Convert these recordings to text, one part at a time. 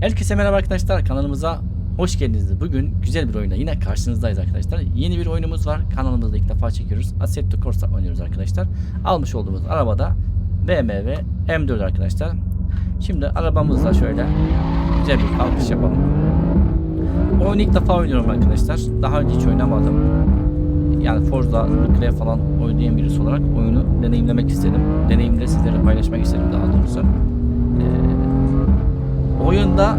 Herkese merhaba arkadaşlar kanalımıza hoş geldiniz. Bugün güzel bir oyunda yine karşınızdayız arkadaşlar. Yeni bir oyunumuz var. Kanalımızda ilk defa çekiyoruz. Assetto Corsa oynuyoruz arkadaşlar. Almış olduğumuz arabada BMW M4 arkadaşlar. Şimdi arabamızla şöyle güzel bir kalkış yapalım. Oyunu ilk defa oynuyorum arkadaşlar. Daha önce hiç oynamadım. Yani Forza, Reclare falan oynayan birisi olarak oyunu deneyimlemek istedim. Deneyimleri sizlere paylaşmak istedim daha doğrusu. Ee, oyunda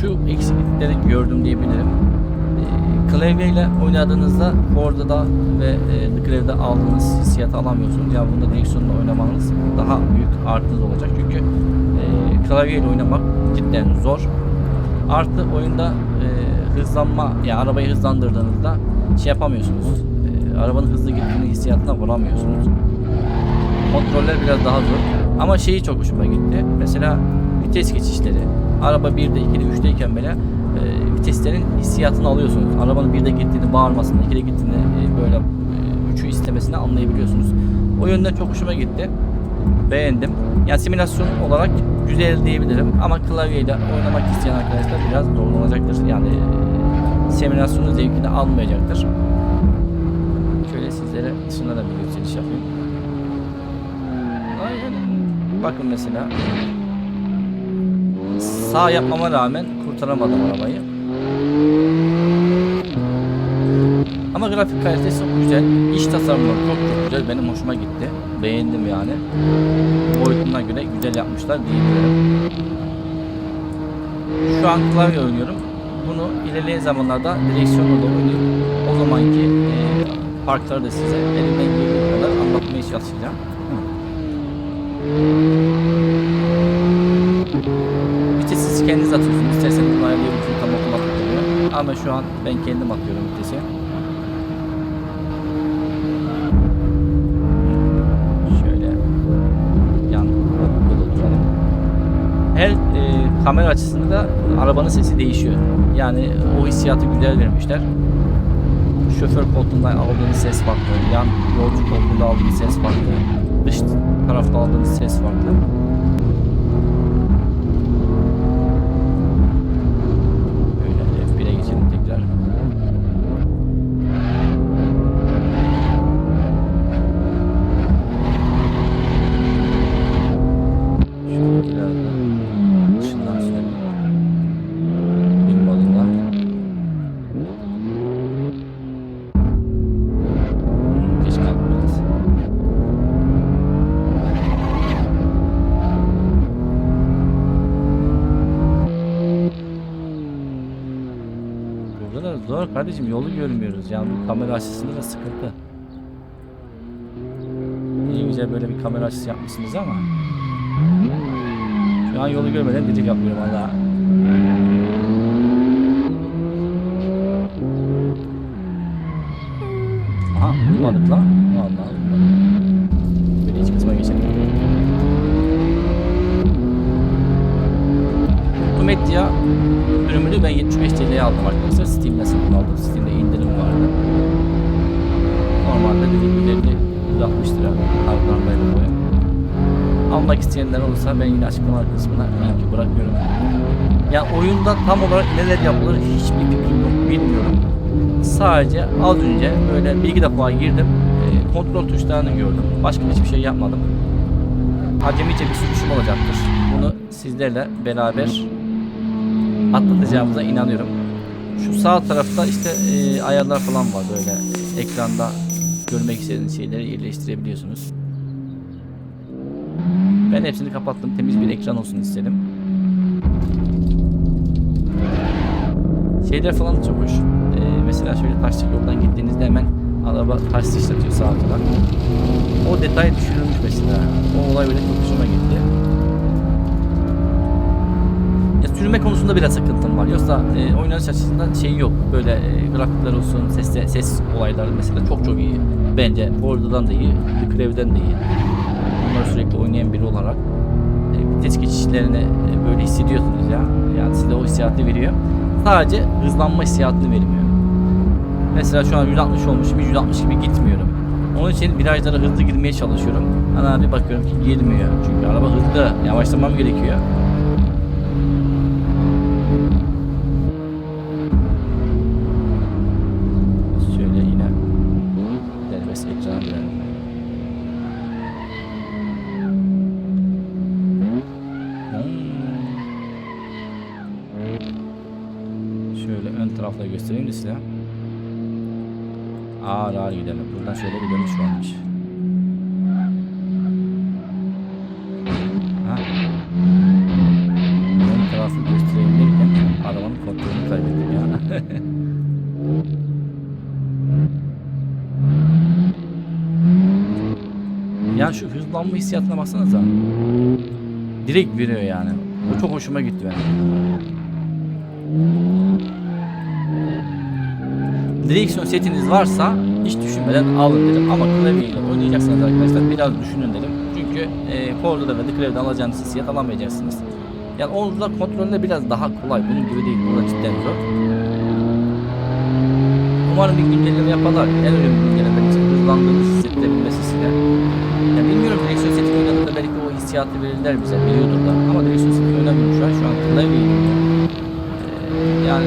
şu eksiklikleri gördüm diyebilirim. Ee, klavyeyle oynadığınızda Ford'da ve e, Declare'de aldığınız hissiyatı alamıyorsunuz. Yani bunda direksiyonla oynamanız daha büyük artınız olacak. Çünkü e, klavyeyle oynamak cidden zor. Artı oyunda e, hızlanma, yani arabayı hızlandırdığınızda şey yapamıyorsunuz. E, arabanın hızlı gittiğini hissiyatına varamıyorsunuz. Kontroller biraz daha zor. Ama şeyi çok hoşuma gitti. Mesela vites geçişleri. Araba 1'de, 2'de, 3'teyken bile e, viteslerin hissiyatını alıyorsunuz. Arabanın 1'de gittiğini, bağırmasını, 2'de gittiğini e, böyle 3'ü istemesini anlayabiliyorsunuz. O yönden çok hoşuma gitti. Beğendim. Yani simülasyon olarak güzel diyebilirim ama klavyeyle oynamak isteyen arkadaşlar biraz zorlanacaktır. Yani e, simülasyonun zevkini almayacaktır. Şöyle sizlere dışında da bir gösteriş yapayım. Bakın mesela sağ yapmama rağmen kurtaramadım arabayı. Ama grafik kalitesi güzel. İç tasarımı çok çok güzel. Benim hoşuma gitti. Beğendim yani. Boyutuna göre güzel yapmışlar diyebilirim. Şu an klavye oynuyorum. Bunu ilerleyen zamanlarda direksiyonla da oynayıp o zamanki e, parkları da size elimden geldiği kadar anlatmaya çalışacağım. Siz kendiniz atıyorsunuz. İsterseniz bunu ayarlayabilirsiniz. Tam otomatik oluyor. Ama şu an ben kendim atıyorum vitesi. Şöyle yan oturalım. Her e, kamera açısında arabanın sesi değişiyor. Yani o hissiyatı güzel vermişler. Şoför koltuğundan aldığınız ses farklı. Yan yolcu koltuğunda aldığınız ses farklı. Dış tarafta aldığınız ses farklı. Böyle F1'e geçelim tekrar. Şöyle biraz da dışından sürelim. Bir modunda. Hmm, Geç kaldım biraz. Burada da zor kardeşim yolu görmüyoruz yani bu kamera açısında da sıkıntı. İyi güzel böyle bir kamera açısı yapmışsınız ama şu an yolu görmeden dedik yapıyorum valla. Aha bulmadık lan. Vallahi bulmadık. Böyle iç kısma geçelim. Ultimate ürününü ben 75 TL'ye aldım arkadaşlar. Steam'de satın aldım. Steam'de indirim vardı. Normalde dediğim gibi 50 160 lira kartlarındaydı bu. Almak isteyenler olursa ben yine açıklama kısmına linki bırakıyorum. Ya oyunda tam olarak neler yapılır hiçbir fikrim yok bilmiyorum. Sadece az önce böyle iki defa girdim. e, kontrol tuşlarını gördüm. Başka hiçbir şey yapmadım. Acemice bir sürüşüm olacaktır. Bunu sizlerle beraber atlatacağımıza inanıyorum. Şu sağ tarafta işte e, ayarlar falan var böyle ekranda görmek istediğiniz şeyleri yerleştirebiliyorsunuz. Ben hepsini kapattım. Temiz bir ekran olsun istedim. Şeyler falan çok hoş. Ee, mesela şöyle taşlık yoldan gittiğinizde hemen araba taş sıçratıyor sağa sola. O detay düşürülmüş mesela. O olay öyle çok hoşuma gitti. Sürme konusunda biraz sıkıntım var. Yoksa e, oynanış açısından şey yok. Böyle e, grafikler olsun, ses ses olayları mesela çok çok iyi. Bence Ford'dan da iyi, Declare'den de iyi. Bunları sürekli oynayan biri olarak e, vites geçişlerini e, böyle hissediyorsunuz ya. Yani size o hissiyatı veriyor. Sadece hızlanma hissiyatını vermiyor. Mesela şu an 160 olmuşum, 160 gibi gitmiyorum. Onun için virajlara hızlı girmeye çalışıyorum. Ana bir bakıyorum ki girmiyor. Çünkü araba hızlı, yavaşlamam gerekiyor. Göstereyim de size. Ağır ağır gidelim. Buradan şöyle bir dönüş varmış. Ha? Ön tarafı göstereyim derken arabanın kontrolünü kaybettim ya. ya şu hızlanma hissiyatına baksanıza. Direkt veriyor yani. Bu çok hoşuma gitti benim. Direksiyon setiniz varsa hiç düşünmeden alın dedim. Ama klavyeyle oynayacaksanız arkadaşlar biraz düşünün dedim. Çünkü e, Ford'da ve Declare'de alacağınız hissiyat alamayacaksınız. Yani orada kontrolde biraz daha kolay. Bunun gibi değil. Burada cidden zor. Umarım bir güncelleme yaparlar. En önemli güncelleme için hızlandığınız hissettirebilmesi size. Ya bilmiyorum direksiyon setini oynadığında belki o hissiyatı verirler bize. Biliyordur. Ama direksiyon setini oynamıyorum şu an. Şu an oynuyorum. Ee, yani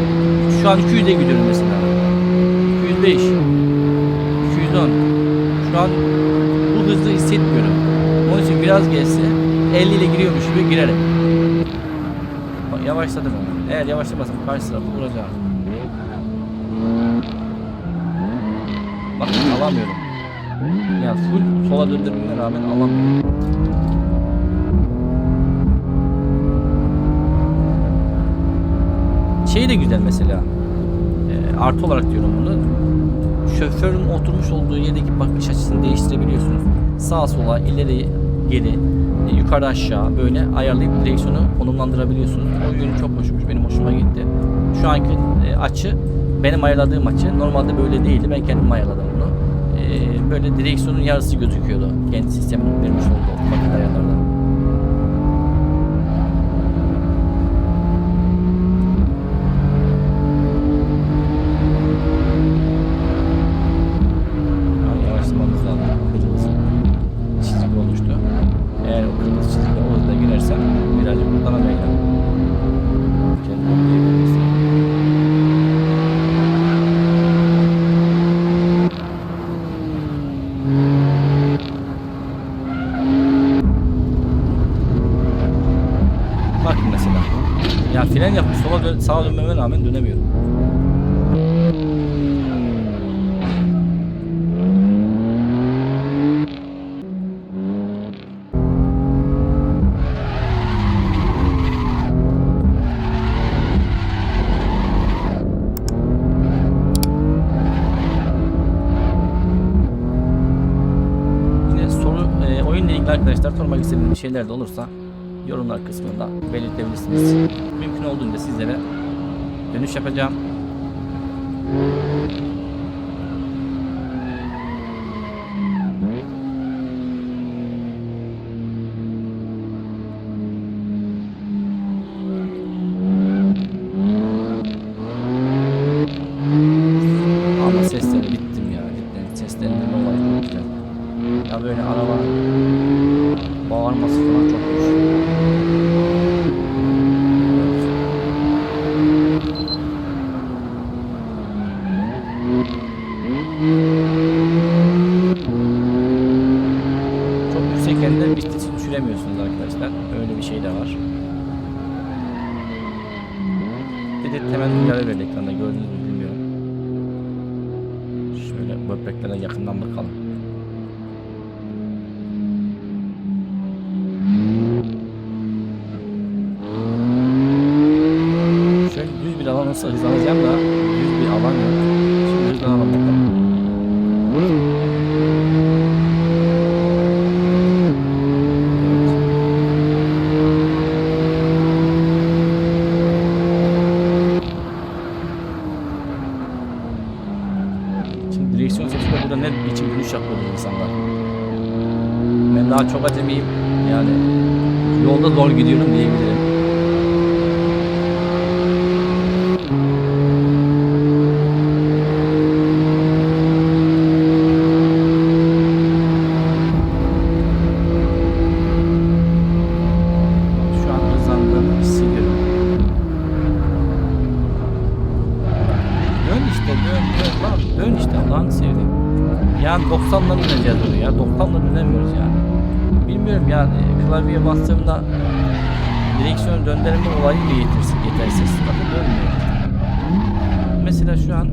şu an 200'e gidiyorum mesela. 205 210 Şu an bu hızlı hissetmiyorum. Onun için biraz gelse 50 ile giriyormuş gibi girerim. Bak yavaşladım ama. Eğer yavaşlamasam karşı tarafı vuracağım. Bak alamıyorum. Ya full sola döndürmeme rağmen alamıyorum. Şey de güzel mesela. Ee, artı olarak diyorum bunu. Şoförün oturmuş olduğu yerdeki bakış açısını değiştirebiliyorsunuz. Sağa sola, ileri, geri, e, yukarı aşağı böyle ayarlayıp direksiyonu konumlandırabiliyorsunuz. O yönü çok hoşmuş, benim hoşuma gitti. Şu anki e, açı benim ayarladığım açı. Normalde böyle değildi. Ben kendim ayarladım bunu. E, böyle direksiyonun yarısı gözüküyordu. Kendi sistemin vermiş olduğu otomatik ayarlarda. Sola dön sağa dönmeme rağmen dönemiyorum. Yine soru e, oyunla ilgili arkadaşlar sormak istediğiniz şeyler de olursa yorumlar kısmında belirtebilirsiniz. Mümkün olduğunca sizlere dönüş yapacağım. Ama sesleri bittim ya cidden seslerinin olayı çok güzel. Ya böyle araba bağırması falan çok hoş. Çok yüksekken de vitesi düşüremiyorsunuz arkadaşlar. Öyle bir şey de var. Dedet hemen uyarı verdi ekranda gördünüz mü bilmiyorum. Şöyle böbreklere yakından bakalım. Şöyle düz bir alan olsa hızlanacağım da düz bir alan yok. Şimdi hızlanalım bakalım. Evet. Şimdi direksiyon sesinde burada ne biçim dönüş yapıyordu insanlar. Ben daha çok acemiyim. Yani yolda zor gidiyorum diyebilirim. Şu an hızlandığımı hissediyorum. Dön işte dön dön lan dön işte Allah'ını seveyim. Yani 90'dan ineceğiz oraya. 90'dan inemiyoruz yani. Bilmiyorum yani klavyeye bastığımda direksiyon döndürme olayı mı yetersiz, yetersiz. Bakın dönmüyor. mesela şu an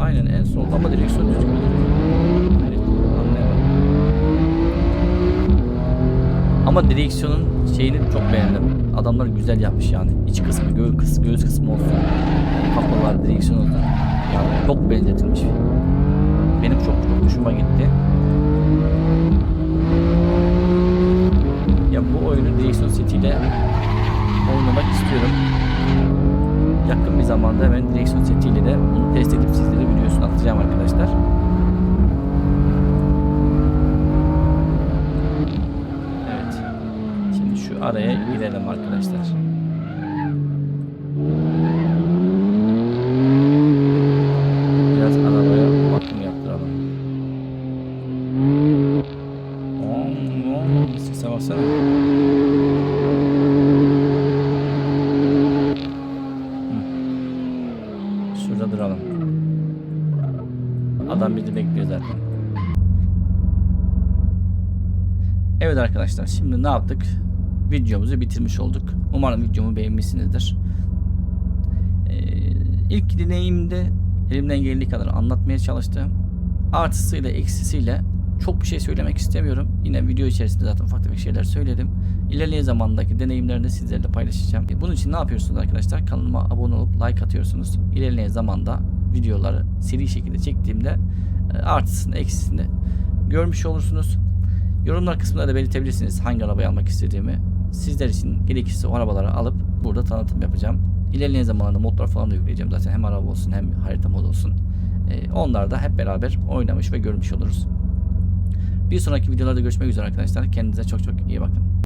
aynen en solda ama direksiyon düzgün duruyor. Evet. Ama direksiyonun şeyini çok beğendim. Adamlar güzel yapmış yani. İç kısmı, göğüs kısmı, göğüs kısmı olsun. Kafalar, direksiyon olsun. Yani çok benzetilmiş. Benim çok çok hoşuma gitti. Ya bu oyunu setiyle oynamak istiyorum. Yakın bir zamanda hemen direksiyon setiyle de bunu test edip sizlere videosunu atacağım arkadaşlar. Evet. Şimdi şu araya girelim arkadaşlar. Adam bizi. Evet arkadaşlar şimdi ne yaptık? Videomuzu bitirmiş olduk. Umarım videomu beğenmişsinizdir. Ee, ilk deneyimde elimden geldiği kadar anlatmaya çalıştım. Artısıyla eksisiyle çok bir şey söylemek istemiyorum. Yine video içerisinde zaten ufak tefek şeyler söyledim. İlerleyen zamandaki deneyimlerini de sizlerle paylaşacağım. Bunun için ne yapıyorsunuz arkadaşlar? Kanalıma abone olup like atıyorsunuz. İlerleyen zamanda videoları seri şekilde çektiğimde e, artısını eksisini görmüş olursunuz. Yorumlar kısmında da belirtebilirsiniz hangi arabayı almak istediğimi. Sizler için gerekirse o arabaları alıp burada tanıtım yapacağım. İlerleyen zamanlarda modlar falan da yükleyeceğim zaten hem araba olsun hem harita mod olsun. Ee, onlar da hep beraber oynamış ve görmüş oluruz. Bir sonraki videolarda görüşmek üzere arkadaşlar. Kendinize çok çok iyi bakın.